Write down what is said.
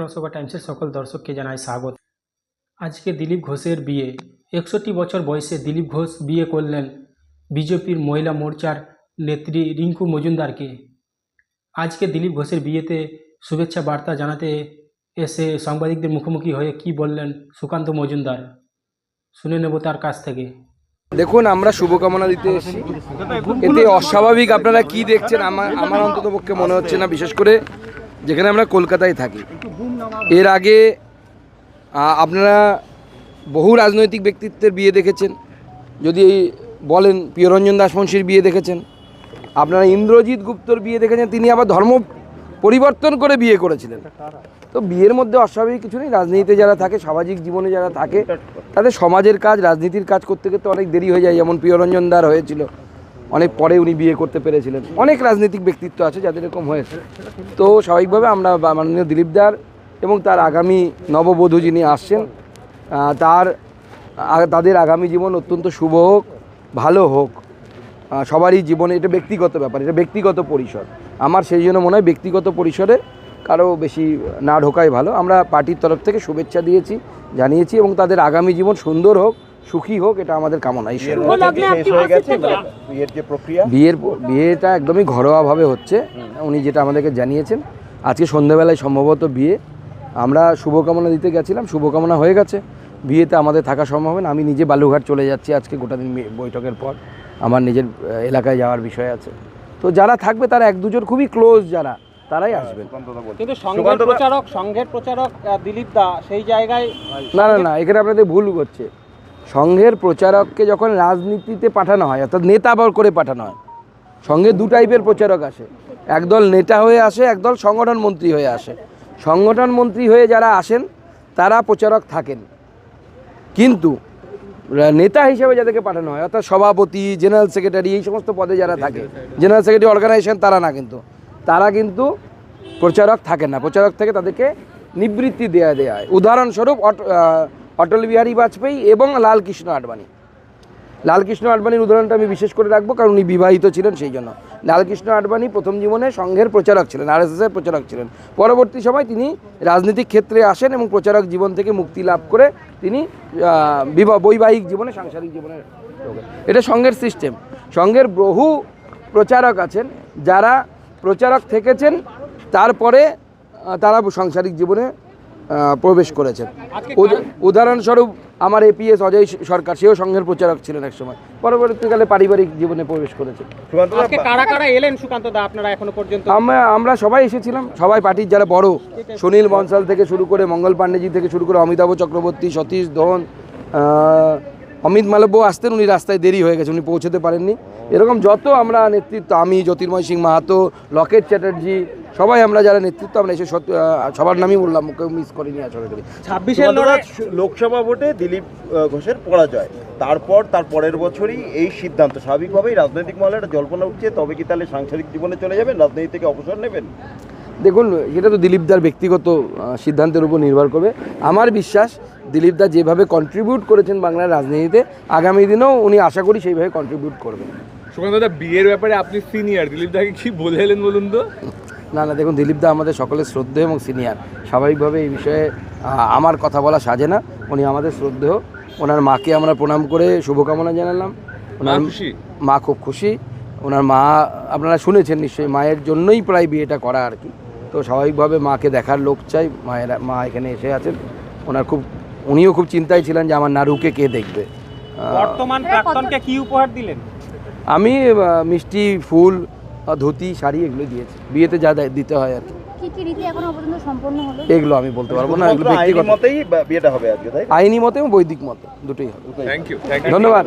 রসভা টাইমসের সকল দর্শককে জানাই স্বাগত। আজকে দিলীপ ঘোষের বিয়ে। একষট্টি বছর বয়সে দিলীপ ঘোষ বিয়ে করলেন বিজেপির মহিলা মোর্চার নেত্রী রিঙ্কু মজুমদারকে। আজকে দিলীপ ঘোষের বিয়েতে শুভেচ্ছা বার্তা জানাতে এসে সাংবাদিকদের মুখোমুখি হয়ে কি বললেন সুকান্ত মজুমদার? শুনে নেব তার কাছ থেকে। দেখুন, আমরা শুভকামনা দিতে এসেছি। এতে অস্বাভাবিক আপনারা কি দেখছেন, আমার আমার অন্তত পক্ষে মনে হচ্ছে না, বিশেষ করে যেখানে আমরা কলকাতায় থাকি। এর আগে আপনারা বহু রাজনৈতিক ব্যক্তিত্বের বিয়ে দেখেছেন। যদি বলেন প্রিয়রঞ্জন দাসমংশীর বিয়ে দেখেছেন। আপনারা ইন্দ্রজিৎ গুপ্তর বিয়ে দেখেছেন, তিনি আবার ধর্ম পরিবর্তন করে বিয়ে করেছিলেন। তো বিয়ের মধ্যে অস্বাভাবিক কিছু নেই, রাজনীতিতে যারা থাকে, সামাজিক জীবনে যারা থাকে, তাদের সমাজের কাজ, রাজনীতির কাজ করতে করতে অনেক দেরি হয়ে যায়। যেমন প্রিয়রঞ্জন দার হয়েছিল, অনেক পরে উনি বিয়ে করতে পেরেছিলেন। অনেক রাজনৈতিক ব্যক্তিত্ব আছে যাদের এরকম হয়েছে। তো স্বাভাবিকভাবে আমরা মাননীয় দিলীপ দার এবং তার আগামী নববধূ যিনি আসছেন তার তাদের আগামী জীবন অত্যন্ত শুভ হোক ভালো হোক। সবারই জীবনে এটা ব্যক্তিগত ব্যাপার এটা ব্যক্তিগত পরিসর। আমার সেই জন্য মনে হয় ব্যক্তিগত পরিসরে কারও বেশি না ঢোকাই ভালো। আমরা পার্টির তরফ থেকে শুভেচ্ছা দিয়েছি জানিয়েছি এবং তাদের আগামী জীবন সুন্দর হোক সুখী হোক এটা আমাদের কামনা। শেষ হয়ে গেছে? বিয়ের যে প্রক্রিয়া? বিয়ের প- বিয়েটা একদমই ঘরোয়াভাবে হচ্ছে। উনি যেটা আমাদেরকে জানিয়েছেন আজকে সন্ধ্যাবেলায় সম্ভবত বিয়ে। আমরা শুভকামনা দিতে গেছিলাম শুভকামনা হয়ে গেছে। বিয়েতে আমাদের থাকা সম্ভব হবে না। আমি নিজে বালুঘাট চলে যাচ্ছি আজকে গোটা দিন বৈঠকের পর। আমার নিজের এলাকায় যাওয়ার বিষয় আছে। তো যারা থাকবে তারা এক দুজন খুবই ক্লোজ যারা তারাই আসবেন। কিন্তু সংঘের প্রচারক সংঘের প্রচারক দিলীপ দা সেই জায়গায় না না না এখানে আপনাদের ভুল করছে সংঘের প্রচারককে যখন রাজনীতিতে পাঠানো হয় অর্থাৎ নেতা বর করে পাঠানো হয় সঙ্গে দু টাইপের প্রচারক আসে। একদল নেতা হয়ে আসে একদল সংগঠন মন্ত্রী হয়ে আসে। সংগঠন মন্ত্রী হয়ে যারা আসেন, তারা প্রচারক থাকেন। কিন্তু নেতা হিসেবে যাদেরকে পাঠানো হয়, অর্থাৎ সভাপতি, জেনারেল সেক্রেটারি, এই সমস্ত পদে যারা থাকে, জেনারেল সেক্রেটারি অর্গানাইজেশন, তারা না কিন্তু। তারা কিন্তু প্রচারক থাকে না। প্রচারক থেকে তাদেরকে নিবৃত্তি দেওয়া দেওয়া হয়। উদাহরণস্বরূপ অটল বিহারী বাজপেয়ী এবং লালকৃষ্ণ আডবাণী। লালকৃষ্ণ আডবাণীর উদাহরণটা আমি বিশেষ করে রাখব, কারণ উনি বিবাহিত ছিলেন সেই জন্য। লালকৃষ্ণ আডবাণী প্রথম জীবনে সংঘের প্রচারক ছিলেন আর এর প্রচারক ছিলেন। পরবর্তী সময় তিনি রাজনৈতিক ক্ষেত্রে আসেন এবং প্রচারক জীবন থেকে মুক্তি লাভ করে তিনি বিবাহ, বৈবাহিক জীবনে, সাংসারিক জীবনে এটা সংঘের সিস্টেম সংঘের বহু প্রচারক আছেন, যারা প্রচারক থেকেছেন, তারপরে তারা সাংসারিক জীবনে প্রবেশ করেছেন উদাহরণস্বরূপ আমার এপিএস অজয় সরকার সেও সংঘের প্রচারক ছিলেন এক সময়। পরবর্তীকালে পারিবারিক জীবনে প্রবেশ করেছে। সুকান্ত দা, আজকে কারা কারা এলেন সুকান্ত দা আপনারা এখনও পর্যন্ত? আমরা আমরা সবাই এসেছিলাম সবাই পার্টির যারা বড় সুনীল বনসাল থেকে শুরু করে মঙ্গল পাণ্ডেজি থেকে শুরু করে অমিতাভ চক্রবর্তী সতীশ ধন অমিত মালব্য আসতেন উনি রাস্তায় দেরি হয়ে গেছে উনি পৌঁছতে পারেননি। এরকম যত আমরা নেতৃত্ব আমি জ্যোতির্ময় সিং মাহাতো লকেট চ্যাটার্জি সবাই আমরা যারা নেতৃত্ব আমরা এসে সবার নামই বললাম কেউ মিস করিনি আশা করি ছাব্বিশের লড়াই লোকসভা ভোটে দিলীপ ঘোষের পরাজয়। তারপর তার পরের বছরই এই সিদ্ধান্ত। স্বাভাবিকভাবেই রাজনৈতিক মহলে একটা জল্পনা উঠছে তবে কি তাহলে সাংসারিক জীবনে চলে যাবেন? রাজনীতি থেকে অবসর নেবেন? দেখুন এটা তো দিলীপদার ব্যক্তিগত সিদ্ধান্তের উপর নির্ভর করবে। আমার বিশ্বাস দিলীপদা যেভাবে কন্ট্রিবিউট করেছেন বাংলার রাজনীতিতে আগামী দিনেও উনি আশা করি সেইভাবে কন্ট্রিবিউট করবেন। সুকান্ত দা বিয়ের ব্যাপারে আপনি সিনিয়র দিলীপ দাকে কি বলে এলেন বলুন তো? না না দেখুন দিলীপদা আমাদের সকলের শ্রদ্ধেয় এবং সিনিয়র স্বাভাবিকভাবে এই বিষয়ে আমার কথা বলা সাজে না। উনি আমাদের শ্রদ্ধেয়। ওনার মাকে আমরা প্রণাম করে শুভকামনা জানালাম। ওনার খুশি? মা খুব খুশি। ওনার মা আপনারা শুনেছেন নিশ্চয়ই মায়ের জন্যই প্রায় বিয়েটা করা আর কি। তো স্বাভাবিকভাবে মাকে দেখার লোক চাই। মায়ের মা এখানে এসে আছেন। ওনার খুব উনিও খুব চিন্তায় ছিলেন যে আমার নারুকে কে দেখবে। বর্তমান প্রাক্তনকে কি উপহার দিলেন? আমি মিষ্টি ফুল ধুতি শাড়ি এগুলো দিয়েছি। বিয়েতে যা দেয়- দিতে হয় আর কি। কি কি রীতি এখনও পর্যন্ত সম্পন্ন হলো? এগুলো আমি বলতে পারব না এগুলো আইনি ব্যক্তিগত। মতেই বিয়েটা হবে আজকে তাই আইনি মতে এবং বৈদিক মতে দুটোই হবে। থ্যাংক ইউ ধন্যবাদ।